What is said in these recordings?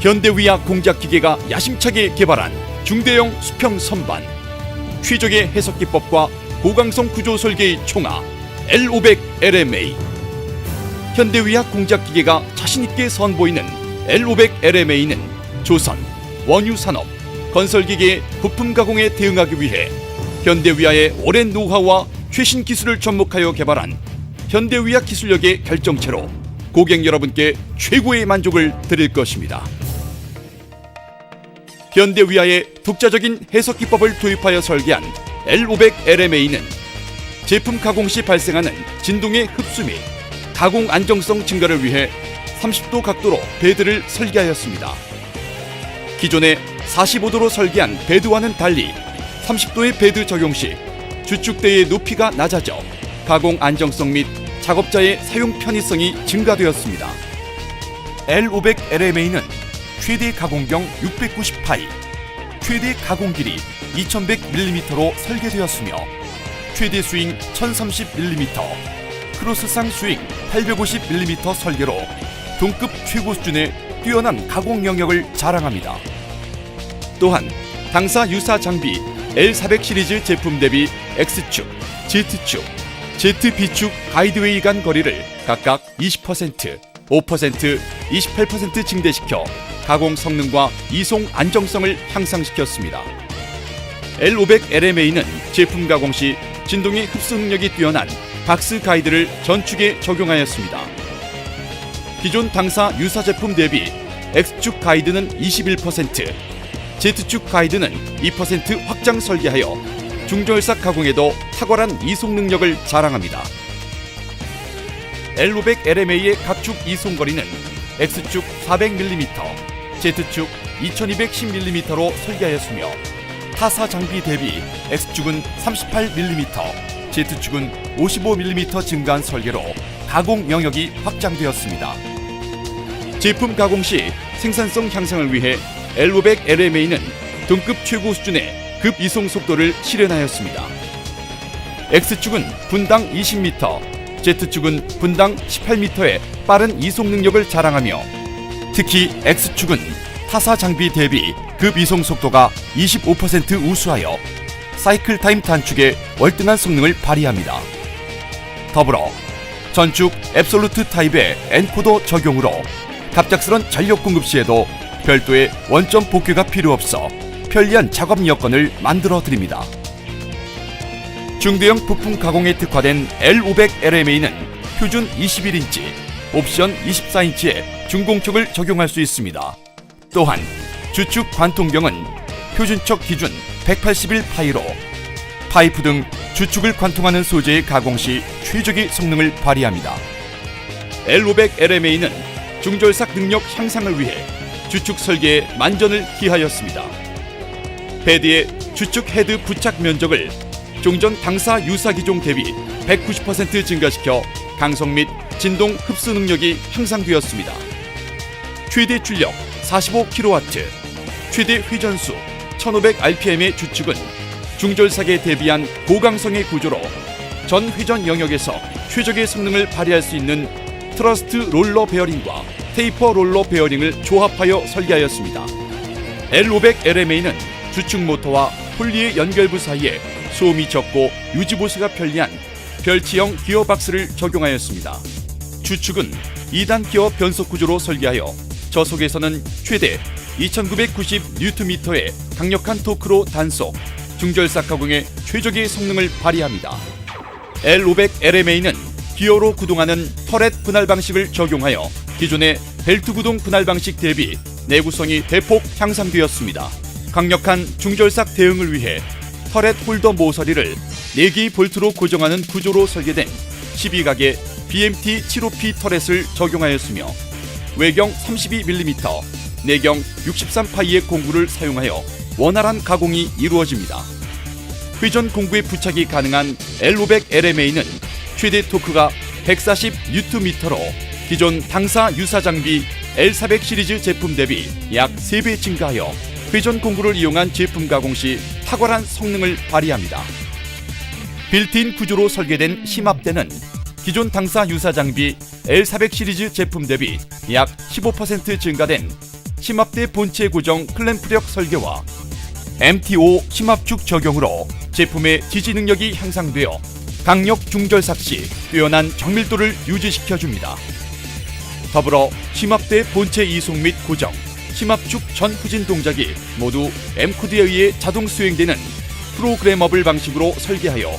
현대위약 공작기계가 야심차게 개발한 중대형 수평 선반, 최적의 해석 기법과 고강성 구조 설계의 총아 L500 LMA. 현대위약 공작기계가 자신있게 선보이는 L500 LMA는 조선, 원유산업, 건설기계의 부품 가공에 대응하기 위해 현대위아의 오랜 노하우와 최신 기술을 접목하여 개발한 현대위아 기술력의 결정체로 고객 여러분께 최고의 만족을 드릴 것입니다. 현대위아의 독자적인 해석 기법을 도입하여 설계한 L500 LMA는 제품 가공 시 발생하는 진동의 흡수 및 가공 안정성 증가를 위해 30도 각도로 베드를 설계하였습니다. 기존의 45도로 설계한 베드와는 달리 30도의 베드 적용 시 주축대의 높이가 낮아져 가공 안정성 및 작업자의 사용 편의성이 증가되었습니다. L500 LMA는 최대 가공경 690파이, 최대 가공 길이 2100mm로 설계되었으며 최대 스윙 1030mm, 크로스상 스윙 850mm 설계로 동급 최고 수준의 뛰어난 가공 영역을 자랑합니다. 또한 당사 유사 장비 L400 시리즈 제품 대비 X축, Z축, ZB축 가이드웨이 간 거리를 각각 20%, 5%, 28% 증대시켜 가공 성능과 이송 안정성을 향상시켰습니다. L500 LMA는 제품 가공 시 진동의 흡수 능력이 뛰어난 박스 가이드를 전축에 적용하였습니다. 기존 당사 유사 제품 대비 X축 가이드는 21%, Z축 가이드는 2% 확장 설계하여 중절삭 가공에도 탁월한 이송 능력을 자랑합니다. L500 LMA의 각축 이송 거리는 X축 400mm, Z축 2210mm로 설계하였으며 타사 장비 대비 X축은 38mm, Z축은 55mm 증가한 설계로 가공 영역이 확장되었습니다. 제품 가공 시 생산성 향상을 위해 L500 LMA는 동급 최고 수준의 급 이송 속도를 실현하였습니다. X축은 분당 20m, Z축은 분당 18m의 빠른 이송 능력을 자랑하며 특히 X축은 타사 장비 대비 급 이송 속도가 25% 우수하여 사이클 타임 단축에 월등한 성능을 발휘합니다. 더불어 전축 앱솔루트 타입의 엔코더 적용으로 갑작스런 전력 공급 시에도 별도의 원점 복귀가 필요 없어 편리한 작업 여건을 만들어 드립니다. 중대형 부품 가공에 특화된 L500 LMA는 표준 21인치, 옵션 24인치의 중공척을 적용할 수 있습니다. 또한 주축 관통경은 표준척 기준 181 파이로 파이프 등 주축을 관통하는 소재의 가공 시 최적의 성능을 발휘합니다. L500 LMA는 중절삭 능력 향상을 위해 주축 설계에 만전을 기하였습니다. 패드의 주축 헤드 부착 면적을 종전 당사 유사 기종 대비 190% 증가시켜 강성 및 진동 흡수 능력이 향상되었습니다. 최대 출력 45kW, 최대 회전수 1500rpm의 주축은 중절삭에 대비한 고강성의 구조로 전 회전 영역에서 최적의 성능을 발휘할 수 있는 트러스트 롤러 베어링과 테이퍼 롤러 베어링을 조합하여 설계하였습니다. L500 LMA는 주축 모터와 폴리의 연결부 사이에 소음이 적고 유지 보수가 편리한 별치형 기어박스를 적용하였습니다. 주축은 2단 기어 변속 구조로 설계하여 저속에서는 최대 2990Nm의 강력한 토크로 단속, 중절삭 가공의 최적의 성능을 발휘합니다. L500 LMA는 기어로 구동하는 터렛 분할 방식을 적용하여 기존의 벨트 구동 분할 방식 대비 내구성이 대폭 향상되었습니다. 강력한 중절삭 대응을 위해 터렛 홀더 모서리를 4개의 볼트로 고정하는 구조로 설계된 12각의 BMT 75P 터렛을 적용하였으며 외경 32mm, 내경 63파이의 공구를 사용하여 원활한 가공이 이루어집니다. 회전 공구에 부착이 가능한 L500 LMA는 최대 토크가 140Nm로 기존 당사 유사 장비 L400 시리즈 제품 대비 약 3배 증가하여 회전 공구를 이용한 제품 가공 시 탁월한 성능을 발휘합니다. 빌트인 구조로 설계된 심압대는 기존 당사 유사 장비 L400 시리즈 제품 대비 약 15% 증가된 심압대 본체 고정 클램프력 설계와 MTO 심압축 적용으로 제품의 지지 능력이 향상되어 강력 중절삭 시 뛰어난 정밀도를 유지시켜 줍니다. 더불어 심압대 본체 이송 및 고정, 심압축 전 후진 동작이 모두 M 코드에 의해 자동 수행되는 프로그래머블 방식으로 설계하여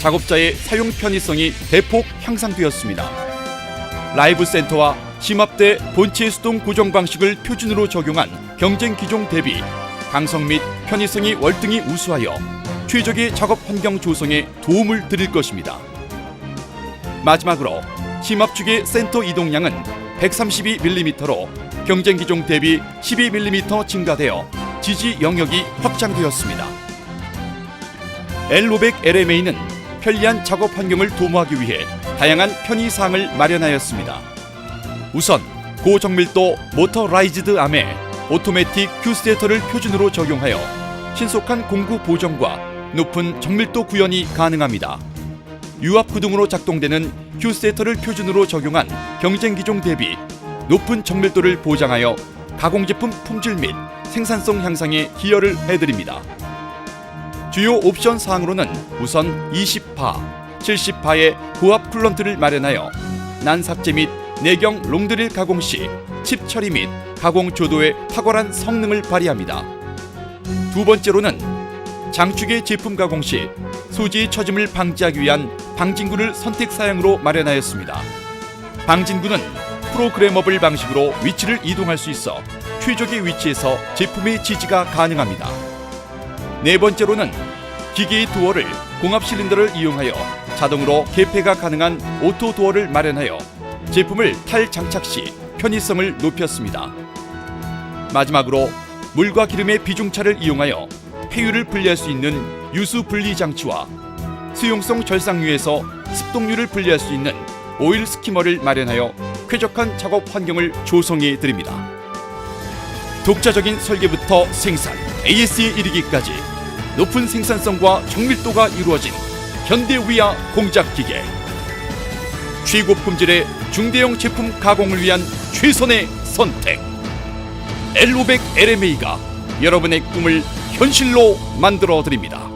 작업자의 사용 편의성이 대폭 향상되었습니다. 라이브 센터와 심압대 본체 수동 고정 방식을 표준으로 적용한 경쟁 기종 대비 강성 및 편의성이 월등히 우수하여 최적의 작업 환경 조성에 도움을 드릴 것입니다. 마지막으로 심압축의 센터 이동량은 132mm로 경쟁 기종 대비 12mm 증가되어 지지 영역이 확장되었습니다. L500LMA는 편리한 작업 환경을 도모하기 위해 다양한 편의 사항을 마련하였습니다. 우선 고정밀도 모터라이즈드 암에 오토매틱 큐스테터를 표준으로 적용하여 신속한 공구 보정과 높은 정밀도 구현이 가능합니다. 유압 구동으로 작동되는 큐스테터를 표준으로 적용한 경쟁 기종 대비 높은 정밀도를 보장하여 가공 제품 품질 및 생산성 향상에 기여를 해드립니다. 주요 옵션 사항으로는 우선 20파, 70파의 고압 쿨런트를 마련하여 난 삭제 및 내경 롱드릴 가공 시 칩 처리 및 가공 조도에 탁월한 성능을 발휘합니다. 두 번째로는 장축의 제품 가공 시 소지 처짐을 방지하기 위한 방진구를 선택 사양으로 마련하였습니다. 방진구는 프로그래머블 방식으로 위치를 이동할 수 있어 최적의 위치에서 제품의 지지가 가능합니다. 네 번째로는 기계의 도어를 공합 실린더를 이용하여 자동으로 개폐가 가능한 오토 도어를 마련하여 제품을 탈 장착 시 편의성을 높였습니다. 마지막으로 물과 기름의 비중차를 이용하여 폐유를 분리할 수 있는 유수 분리 장치와 수용성 절삭류에서 습독류를 분리할 수 있는 오일 스키머를 마련하여 쾌적한 작업 환경을 조성해 드립니다. 독자적인 설계부터 생산, AS에 이르기까지 높은 생산성과 정밀도가 이루어진 현대위아 공작 기계. 최고 품질의 중대형 제품 가공을 위한 최선의 선택. L500 LMA가 여러분의 꿈을 현실로 만들어 드립니다.